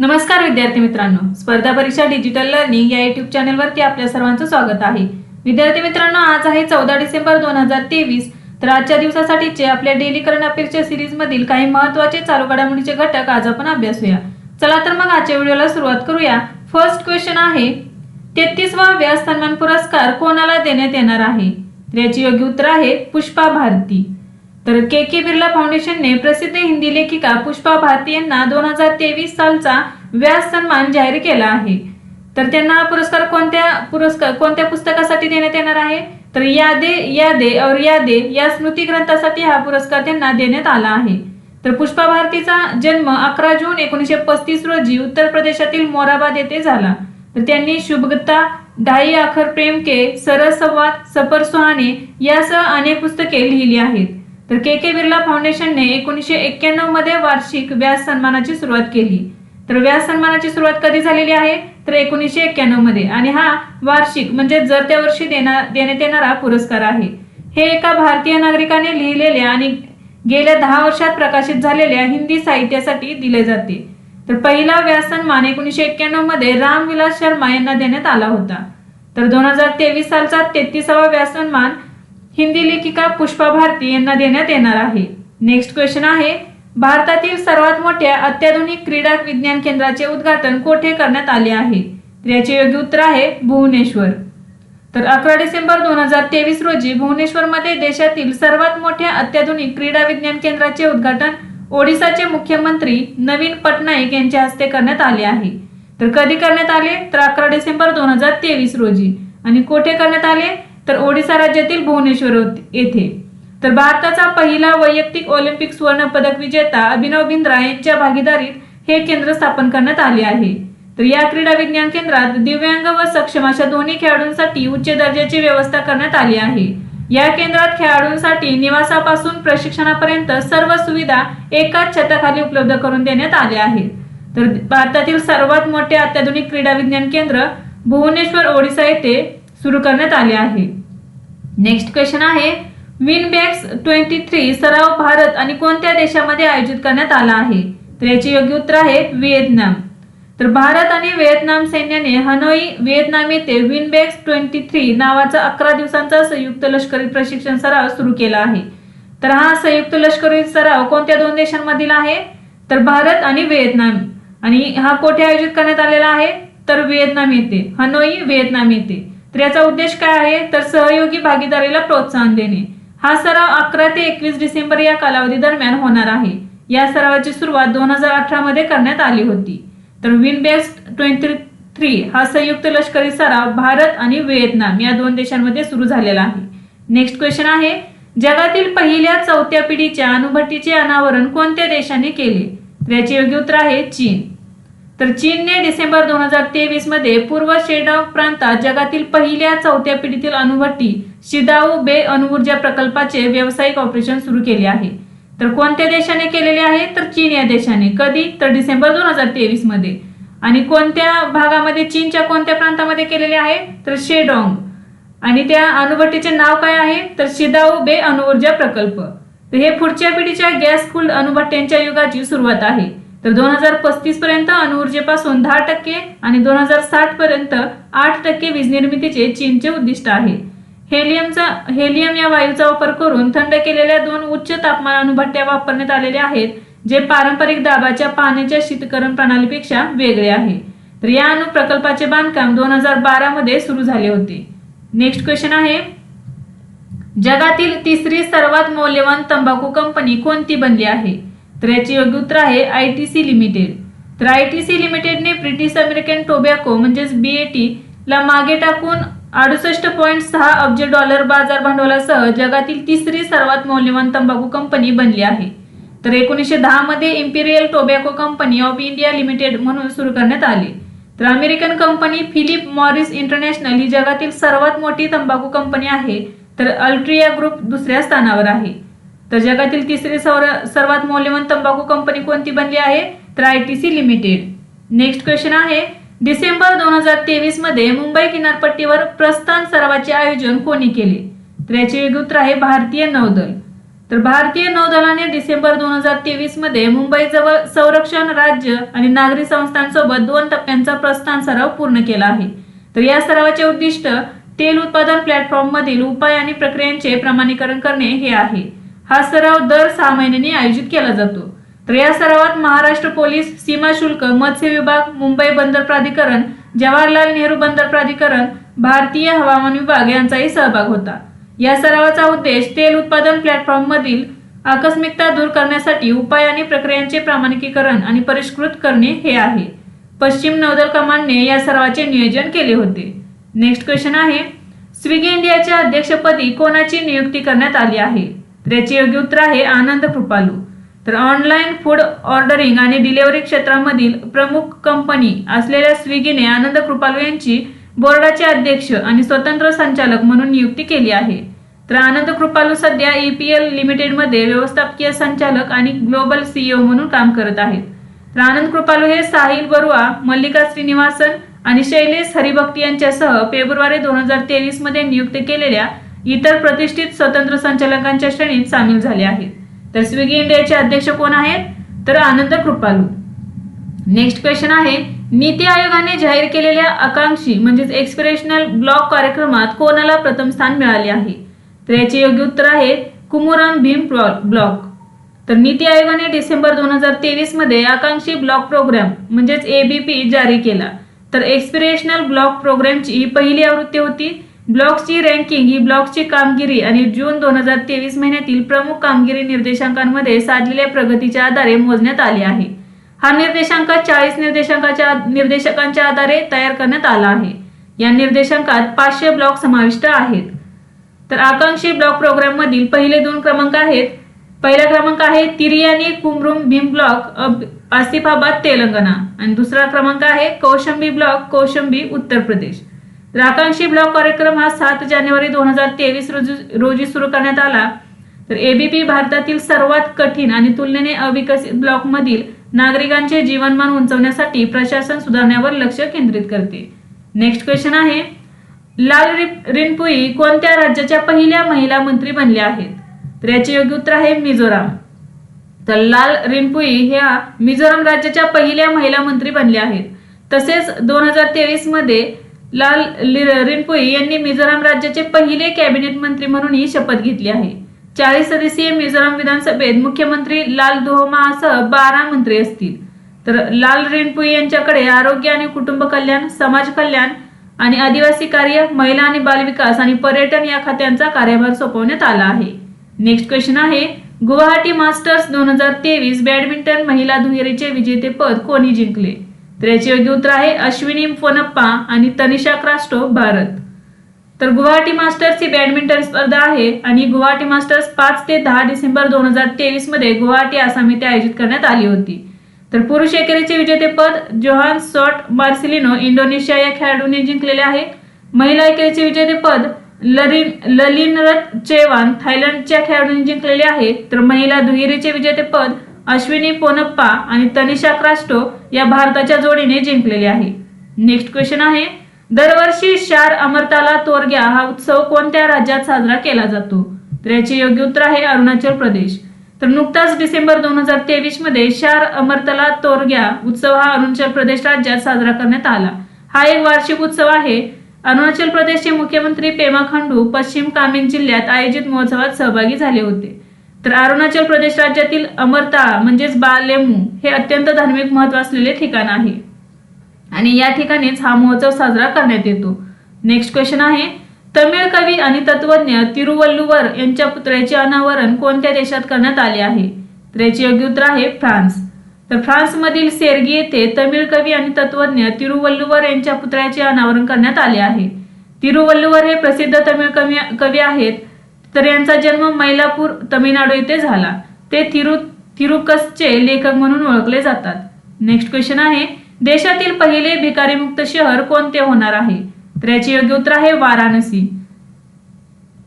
नमस्कार विद्यार्थी मित्रांनो. स्पर्धा परीक्षा डिजिटल लर्निंग या युट्यूब चॅनलवरती आपल्या सर्वांचं स्वागत आहे. विद्यार्थी मित्रांनो आज आहे चौदा डिसेंबर दोन हजार तेवीस. तर आजच्या दिवसासाठीचे आपल्या डेली करंट अफेअर्सच्या सिरीज मधील काही महत्त्वाचे चालू घडामोडीचे घटक आज आपण अभ्यासूया चला तर मग आजच्या व्हिडिओला सुरुवात करूया. फर्स्ट क्वेश्चन आहे तेहतीसवा व्यास सन्मान पुरस्कार कोणाला देण्यात येणार आहे? याची योग्य उत्तर आहे पुष्पा भारती. तर के के बिर्ला फाउंडेशनने प्रसिद्ध हिंदी लेखिका पुष्पा भारती यांना दोन हजार तेवीस सालचा व्यास सन्मान जाहीर केला आहे. तर त्यांना हा पुरस्कार कोणत्या पुरस्कार कोणत्या पुस्तकासाठी देण्यात येणार आहे? तर यादे यादे और यादे या स्मृती ग्रंथासाठी हा पुरस्कार त्यांना देण्यात आला आहे. तर पुष्पा भारतीचा जन्म अकरा जून एकोणीसशे पस्तीस रोजी उत्तर प्रदेशातील मोराबाद येथे झाला. तर त्यांनी शुभगता ढाई आखर प्रेम के सरळ संवाद सफर सुहाने यासह अनेक पुस्तके लिहिली आहेत. तर के के बिर्ला फाउंडेशनने एकोणीसशे एक्क्याण्णवमध्ये वार्षिक व्यास सन्मानाची सुरुवात केली. तर व्यास सन्मानाची सुरुवात कधी झालेली आहे? तर एकोणीसशे एक्क्याण्णवमध्ये. आणि हा वार्षिक म्हणजे जर त्या वर्षी देणार देण्यात येणारा पुरस्कार आहे. हे एका भारतीय नागरिकाने लिहिलेल्या आणि गेल्या दहा वर्षात प्रकाशित झालेल्या हिंदी साहित्यासाठी दिले जाते. तर पहिला व्यास सन्मान एकोणीसशे एक्क्याण्णवमध्ये रामविलास शर्मा यांना देण्यात आला होता. तर दोन हजार तेवीस सालचा तेहतीसावा व्यास सन्मान हिंदी लेखिका पुष्पा भारती यांना देण्यात येणार आहे. नेक्स्ट क्वेश्चन आहे भारतातील सर्वात मोठ्या अत्याधुनिक क्रीडा विज्ञान केंद्राचे उद्घाटन कोठे करण्यात आले आहे? तर याचे योग्य उत्तर आहे भुवनेश्वर. तर अकरा डिसेंबर दोन हजार तेवीस रोजी भुवनेश्वरमध्ये देशातील सर्वात मोठ्या अत्याधुनिक क्रीडा विज्ञान केंद्राचे उद्घाटन ओडिसाचे मुख्यमंत्री नवीन पटनाईक यांच्या हस्ते करण्यात आले आहे. तर कधी करण्यात आले? तर अकरा डिसेंबर दोन हजार तेवीस रोजी. आणि कोठे करण्यात आले? तर ओडिसा राज्यातील भुवनेश्वर येथे. तर भारताचा पहिला वैयक्तिक ऑलिम्पिक सुवर्ण पदक विजेता अभिनव बिंद्रा यांच्या भागीदारीत हे केंद्र स्थापन करण्यात आले आहे. तर या क्रीडा विज्ञान केंद्रात दिव्यांग व सक्षम अशा दोन्ही खेळाडूंसाठी उच्च दर्जाची व्यवस्था करण्यात आली आहे. या केंद्रात खेळाडूंसाठी निवासापासून प्रशिक्षणापर्यंत सर्व सुविधा एकाच छताखाली उपलब्ध करून देण्यात आल्या आहेत तर भारतातील सर्वात मोठे अत्याधुनिक क्रीडा विज्ञान केंद्र भुवनेश्वर ओडिसा येथे सुरू करण्यात आले आहे. नेक्स्ट क्वेश्चन आहे विनबॅक्स ट्वेंटी थ्री सराव भारत आणि कोणत्या देशामध्ये आयोजित करण्यात आला आहे? तर याचे योग्य उत्तर आहे व्हिएतनाम. तर भारत आणि व्हिएतनाम सैन्याने हनोई व्हिएतनाम येथे विनबॅक्स ट्वेंटी थ्री नावाचा अकरा दिवसांचा संयुक्त लष्करी प्रशिक्षण सराव सुरू केला आहे. तर हा संयुक्त लष्करी सराव कोणत्या दोन देशांमधील आहे? तर भारत आणि व्हिएतनाम. आणि हा कोठे आयोजित करण्यात आलेला आहे? तर व्हिएतनाम येथे. हनोई व्हिएतनाम येथे. तर याचा उद्देश काय आहे? तर सहयोगी भागीदारीला प्रोत्साहन देणे. हा सराव अकरा ते एकवीस डिसेंबर या कालावधी दरम्यान होणार आहे. या सरावाची सुरुवात दोन हजार अठरा मध्ये करण्यात आली होती. तर विन बेस्ट ट्वेंटी थ्री हा संयुक्त लष्करी सराव भारत आणि व्हिएतनाम या दोन देशांमध्ये सुरू झालेला आहे. नेक्स्ट क्वेश्चन आहे. जगातील पहिल्या चौथ्या पिढीच्या अणुभट्टीचे अनावरण कोणत्या देशाने केले? तर याचे योग्य उत्तर आहे चीन. तर चीनने डिसेंबर दोन हजार तेवीसमध्ये पूर्व शेडॉक प्रांतात जगातील पहिल्या चौथ्या पिढीतील अणुभट्टी शिदाऊ बे अणुऊर्जा प्रकल्पाचे व्यावसायिक ऑपरेशन सुरू केले आहे. तर कोणत्या देशाने केलेले आहे? तर चीन या देशाने. कधी? तर डिसेंबर दोन हजार तेवीसमध्ये आणि कोणत्या भागामध्ये? चीनच्या कोणत्या प्रांतामध्ये केलेले आहे? तर शेडॉंग. आणि त्या अणुभट्टीचे नाव काय आहे? तर शिदाऊ बे अणुऊर्जा प्रकल्प. तर हे पुढच्या पिढीच्या गॅस कुल्ड अणुभट्ट्यांच्या युगाची सुरुवात आहे. तर दोन हजार पस्तीस पर्यंत अणुऊर्जेपासून दहा टक्के आणि दोन हजार साठ पर्यंत आठ टक्के वीज निर्मितीचे चीनचे उद्दिष्ट आहे. हेलियमचा हेलियम या वायूचा वापर करून थंड केलेल्या दोन उच्च तापमान अणुभट्ट्या वापरण्यात आलेल्या आहेत जे पारंपरिक दाबाच्या पाण्याच्या शीतकरण प्रणालीपेक्षा वेगळे आहे. तर या अणु प्रकल्पाचे बांधकाम दोन हजार बारा मध्ये सुरू झाले होते. नेक्स्ट क्वेश्चन आहे. जगातील तिसरी सर्वात मौल्यवान तंबाखू कंपनी कोणती बनली आहे? तर याचे योग्य उत्तर आहे आय टी सी लिमिटेड. तर आय टी सी लिमिटेडने ब्रिटिश अमेरिकन टोबॅको म्हणजेच बीएटी ला मागे टाकून अडुसष्ट पॉईंट सहा अब्ज डॉलर बाजार भांडवलासह जगातील तिसरी सर्वात मौल्यवान तंबाखू कंपनी बनली आहे. तर एकोणीसशे दहामध्ये Imperial Tobacco company of India limited म्हणून सुरू करण्यात आली. तर American company Philip Morris International ही जगातील सर्वात मोठी तंबाखू कंपनी आहे. तर अल्ट्रिया ग्रुप दुसऱ्या स्थानावर आहे. तर जगातील तिसरी सर्वात मौल्यवान तंबाखू कंपनी कोणती बनली आहे? तर I T C limited. Next question आहे डिसेंबर दोन हजार तेवीसमध्ये मुंबई किनारपट्टीवर प्रस्थान सरावाचे आयोजन कोणी केले? तर याचे योग्य उत्तर आहे भारतीय नौदल. तर भारतीय नौदलाने डिसेंबर दोन हजार तेवीसमध्ये मुंबईजवळ संरक्षण राज्य आणि नागरी संस्थांसोबत दोन टप्प्यांचा प्रस्थान सराव पूर्ण केला आहे. तर या सरावाचे उद्दिष्ट तेल उत्पादन प्लॅटफॉर्म मधील उपाय आणि प्रक्रियांचे प्रमाणीकरण करणे हे आहे. हा सराव दर सहा महिन्यांनी आयोजित केला जातो. तर या सरावात महाराष्ट्र पोलीस सीमा शुल्क मत्स्य विभाग मुंबई बंदर प्राधिकरण जवाहरलाल नेहरू बंदर प्राधिकरण भारतीय हवामान विभाग यांचाही सहभाग होता. या सरावाचा उद्देश तेल उत्पादन प्लॅटफॉर्म मधील आकस्मिकता दूर करण्यासाठी उपाय आणि प्रक्रियांचे प्रामाणिकीकरण आणि परिष्कृत करणे हे आहे. पश्चिम नौदल कमांडने या सरावाचे नियोजन केले होते. नेक्स्ट क्वेश्चन आहे स्विगी इंडियाच्या अध्यक्षपदी कोणाची नियुक्ती करण्यात आली आहे? तर याचे योग्य उत्तर आहे आनंद कृपालू तर ऑनलाईन फूड ऑर्डरिंग आणि डिलिव्हरी क्षेत्रामधील प्रमुख कंपनी असलेल्या स्विगीने आनंद कृपालू यांची बोर्डाचे अध्यक्ष आणि स्वतंत्र संचालक म्हणून नियुक्ती केली आहे. तर आनंद कृपालू सध्या E ईपीएल लिमिटेडमध्ये व्यवस्थापकीय संचालक आणि ग्लोबल सीईओ म्हणून काम करत आहेत. तर आनंद कृपालू हे साहिल बरुआ मल्लिका श्रीनिवासन आणि शैलेश हरिभक्ती यांच्यासह फेब्रुवारी दोन हजार तेवीसमध्ये नियुक्त केलेल्या इतर प्रतिष्ठित स्वतंत्र संचालकांच्या श्रेणीत सामील झाले आहेत. तर स्विगी इंडियाचे अध्यक्ष कोण आहेत? तर आनंद कृपालू. नेक्स्ट क्वेश्चन आहे नीती आयोगाने जाहीर केलेल्या आकांक्षी म्हणजेच एक्सपिरेशनल ब्लॉक कार्यक्रमात कोणाला प्रथम स्थान मिळाले आहे? तर याचे योग्य उत्तर आहे कुमुरम भीम ब्लॉक तर नीती आयोगाने डिसेंबर दोन हजार तेवीसमध्ये आकांक्षी ब्लॉक प्रोग्राम म्हणजेच एबीपी जारी केला. तर एक्सपिरेशनल ब्लॉक प्रोग्रामची ही पहिली आवृत्ती होती ब्लॉक्सची रँकिंग ही ब्लॉक्सची कामगिरी आणि जून दोन हजार तेवीस महिन्यातील प्रमुख कामगिरी निर्देशांकांमध्ये साधलेल्या प्रगतीच्या आधारे मोजण्यात आली आहे. हा निर्देशांक चाळीस निर्देशांकाच्या निर्देशकांच्या आधारे तयार करण्यात आला आहे. या निर्देशांकात पाचशे ब्लॉक समाविष्ट आहेत. तर आकांक्षी ब्लॉक प्रोग्राम मधील पहिले दोन क्रमांक आहेत. पहिला क्रमांक आहे तिरियानी कुमरुम भीम ब्लॉक अब- आसिफाबाद तेलंगणा. आणि दुसरा क्रमांक आहे कौशंबी ब्लॉक कौशंबी उत्तर प्रदेश. तर आकांक्षी ब्लॉक कार्यक्रम हा सात जानेवारी दोन हजार तेवीस रोजी रोजी सुरू करण्यात आला. तर एबीपी भारतातील सर्वात कठीण आणि तुलनेने अविकसित ब्लॉकमधील नागरिकांचे जीवनमान उंचवण्यासाठी प्रशासन सुधारण्यावर लक्ष केंद्रित करते. नेक्स्ट क्वेश्चन आहे लाल रिनपुई कोणत्या राज्याच्या पहिल्या महिला मंत्री बनल्या आहेत? तर याचे योग्य उत्तर आहे मिझोराम. तर लाल रिनपुई ह्या मिझोराम राज्याच्या पहिल्या महिला मंत्री बनल्या आहेत. तसेच दोन हजार तेवीसमध्ये लाल रिंपुई रिनपुई यांनी मिझोराम राज्याचे पहिले कॅबिनेट मंत्री म्हणूनही शपथ घेतली आहे. चाळीस सदस्यीय मिझोराम विधानसभेत मुख्यमंत्री लाल दोहमासह बारा मंत्री असतील. तर लाल रिंपुई यांच्याकडे आरोग्य आणि कुटुंब कल्याण समाज कल्याण आणि आदिवासी कार्य महिला आणि बालविकास आणि पर्यटन या खात्यांचा कार्यभार सोपवण्यात आला आहे. नेक्स्ट क्वेश्चन आहे गुवाहाटी मास्टर्स दोन हजार तेवीस बॅडमिंटन महिला दुहेरीचे विजेतेपद कोणी जिंकले? तर याचे योग्य उत्तर आहे. अश्विनी फोनप्पा आणि तनिषा क्रास्टो भारत. तर गुवाहाटी मास्टर्स ही बॅडमिंटन स्पर्धा आहे आणि गुवाहाटी मास्टर्स पाच ते दहा डिसेंबर दोन हजार तेवीसमध्ये गुवाहाटी आसाम येथे आयोजित करण्यात आली होती. तर पुरुष एकेरीचे विजेतेपद जोहान सॉट मार्सिलिनो इंडोनेशिया या खेळाडूने जिंकलेले आहे. महिला एकेरीचे विजेतेपद लरिन ललिनरत चेवान थायलंडच्या खेळाडूंनी जिंकलेले आहे. तर महिला दुहेरीचे विजेतेपद अश्विनी पोनप्पा आणि तनिषा क्रास्टो या भारताच्या जोडीने जिंकलेले आहे. नेक्स्ट क्वेश्चन आहे दरवर्षी शार अमरताला तोरग्या हा उत्सव कोणत्या राज्यात साजरा केला जातो? तर याचे योग्य उत्तर आहे अरुणाचल प्रदेश. तर नुकताच डिसेंबर दोन हजार तेवीसमध्ये शार अमरतला तोरग्या उत्सव हा अरुणाचल प्रदेश राज्यात साजरा करण्यात आला. हा एक वार्षिक उत्सव आहे. अरुणाचल प्रदेशचे मुख्यमंत्री पेमा खांडू पश्चिम कामेंग जिल्ह्यात आयोजित महोत्सवात सहभागी झाले होते. तर अरुणाचल प्रदेश राज्यातील अमरता म्हणजेच बालेमू हे अत्यंत धार्मिक महत्त्व असलेले ठिकाण आहे. आणि या ठिकाणीच हा महोत्सव साजरा करण्यात येतो. नेक्स्ट क्वेश्चन आहे तमिळ कवी आणि तत्वज्ञ तिरुवल्लुवर यांच्या पुतळ्याचे अनावरण कोणत्या देशात करण्यात आले आहे? तर याचे योग्य उत्तर आहे फ्रान्स. तर फ्रान्समधील सेर्गी येथे तमिळ कवी आणि तत्वज्ञ तिरुवल्लुवर यांच्या पुतळ्याचे अनावरण करण्यात आले आहे. तिरुवल्लुवर हे प्रसिद्ध तमिळ कवी कवी आहेत. तर यांचा जन्म मैलापूर तमिळनाडू येथे झाला. ते थिरु थिरुकसचे लेखक म्हणून ओळखले जातात. नेक्स्ट क्वेश्चन आहे देशातील पहिले भिकारीमुक्त शहर कोणते होणार आहे? तर याचे योग्य उत्तर आहे वाराणसी.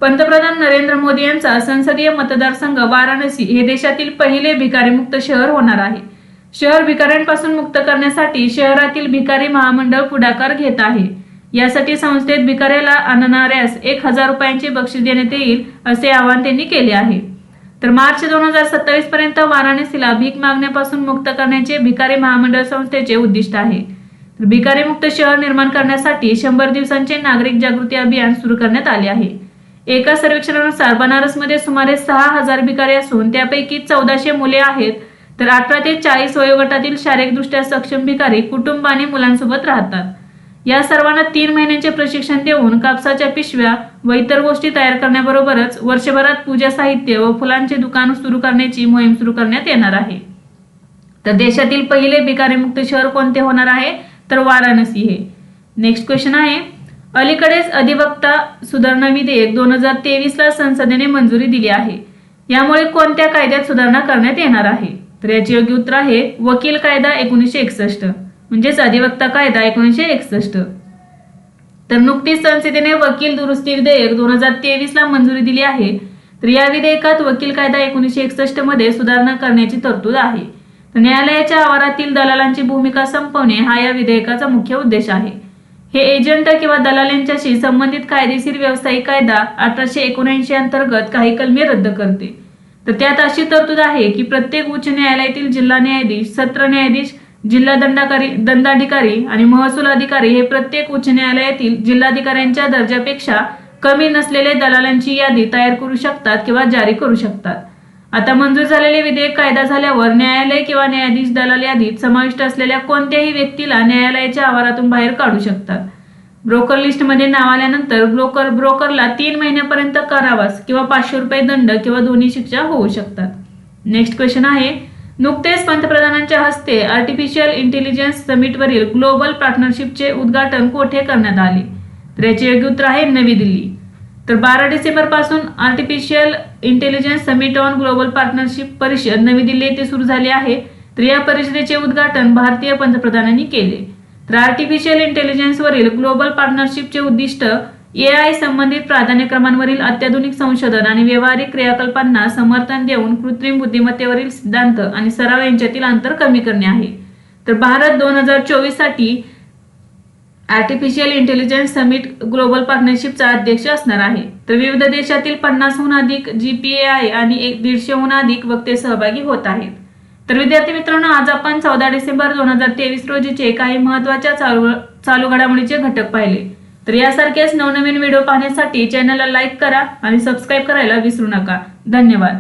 पंतप्रधान नरेंद्र मोदी यांचा संसदीय मतदारसंघ वाराणसी हे देशातील पहिले भिकारीमुक्त शहर होणार आहे. शहर भिकाऱ्यांपासून मुक्त करण्यासाठी शहरातील भिकारी महामंडळ पुढाकार घेत आहे. यासाठी संस्थेत भिकाऱ्याला आणणाऱ्यास एक हजार रुपयांचे बक्षीस देण्यात येईल असे आवाहन त्यांनी केले आहे. तर मार्च दोन हजार सत्तावीस पर्यंत वाराणसीला भीक मागण्यापासून मुक्त करण्याचे भिकारी महामंडळ संस्थेचे उद्दिष्ट आहे. तर भिकारी मुक्त शहर निर्माण करण्यासाठी शंभर दिवसांचे नागरिक जागृती अभियान सुरू करण्यात आले आहे. एका सर्वेक्षणानुसार बनारसमध्ये सुमारे सहा हजार भिकारी असून त्यापैकी चौदाशे मुले आहेत. तर अठरा ते चाळीस वयोगटातील शारीरिकदृष्ट्या सक्षम भिकारी कुटुंब आणि मुलांसोबत राहतात. या सर्वांना तीन महिन्यांचे प्रशिक्षण देऊन कापसाच्या पिशव्या व इतर गोष्टी तयार करण्याबरोबरच वर्षभरात पूजा साहित्य व फुलांचे दुकान सुरू करण्याची मोहीम सुरू करण्यात येणार आहे. तर देशातील पहिले भिकारीमुक्त शहर कोणते होणार आहे? तर वाराणसी हे. नेक्स्ट क्वेश्चन आहे. अलीकडेच अधिवक्ता सुधारणा विधेयक दोन हजार तेवीस ला संसदेने मंजुरी दिली आहे. यामुळे कोणत्या कायद्यात सुधारणा करण्यात येणार आहे? तर याचे योग्य उत्तर आहे वकील कायदा एकोणीसशे एकसष्ट. म्हणजेच अधिवक्ता कायदा एकोणीसशे एकसष्ट. तर नुकतीच संसदेने वकील दुरुस्ती विधेयक दोन हजार तेवीस ला मंजुरी दिली आहे तर या विधेयकात वकील कायदा एकोणीसशे एकसष्टमध्ये सुधारणा करण्याची तरतूद आहे. तर न्यायालयाच्या आवारातील दलालांची भूमिका संपवणे हा या विधेयकाचा मुख्य उद्देश आहे. हे एजंट किंवा दलाल यांच्याशी संबंधित कायदेशीर व्यावसायिक कायदा अठराशे एकोणऐंशी अंतर्गत काही कलमे रद्द करते. तर त्यात अशी तरतूद आहे की प्रत्येक उच्च न्यायालयातील जिल्हा न्यायाधीश सत्र न्यायाधीश जिल्हा दंडाकारी दंडाधिकारी आणि महसूल अधिकारी हे प्रत्येक उच्च न्यायालयातील जिल्हाधिकाऱ्यांच्या दर्जापेक्षा कमी नसलेले दलालांची यादी तयार करू शकतात किंवा जारी करू शकतात. आता मंजूर झालेले विधेयक कायदा झाल्यावर न्यायालय किंवा न्यायाधीश दलाल यादीत समाविष्ट असलेल्या कोणत्याही व्यक्तीला न्यायालयाच्या आवारातून बाहेर काढू शकतात. ब्रोकर लिस्टमध्ये नाव आल्यानंतर ब्रोकर ब्रोकरला तीन महिन्यापर्यंत कारावास किंवा पाचशे रुपये दंड किंवा दोन्ही शिक्षा होऊ शकतात. नेक्स्ट क्वेश्चन आहे नुकतेच पंतप्रधानांच्या हस्ते आर्टिफिशियल इंटेलिजन्स समिटवरील ग्लोबल पार्टनरशिपचे उद्घाटन कोठे करण्यात आले? तर याचे योग्य उत्तर आहे नवी दिल्ली. तर बारा डिसेंबरपासून artificial intelligence summit on global partnership परिषद नवी दिल्ली येथे सुरू झाली आहे. तर या परिषदेचे उद्घाटन भारतीय पंतप्रधानांनी केले. तर आर्टिफिशियल इंटेलिजन्सवरील ग्लोबल पार्टनरशिपचे उद्दिष्ट ए आय संबंधित प्राधान्यक्रमांवरील अत्याधुनिक संशोधन आणि व्यावहारिक क्रियाकल्पांना समर्थन देऊन कृत्रिम बुद्धिमत्तेवरील सिद्धांत आणि सराव यांच्यातील अंतर कमी करणे आहे. तर भारत दोन हजार चोवीससाठी आर्टिफिशियल इंटेलिजन्स समिट ग्लोबल पार्टनरशिपचा अध्यक्ष असणार आहे. तर विविध देशातील पन्नासहून अधिक जीपीएआय आणि एक दीडशेहून अधिक वक्ते सहभागी होत आहेत. तर विद्यार्थी मित्रांनो आज आपण चौदा डिसेंबर दोन हजार तेवीस रोजीचे काही महत्त्वाच्या चालू चालू घडामोडीचे घटक पाहिले. तर यासारखेच नवनवीन व्हिडिओ पाहण्यासाठी चॅनलला लाईक करा आणि सबस्क्राईब करायला विसरू नका. धन्यवाद.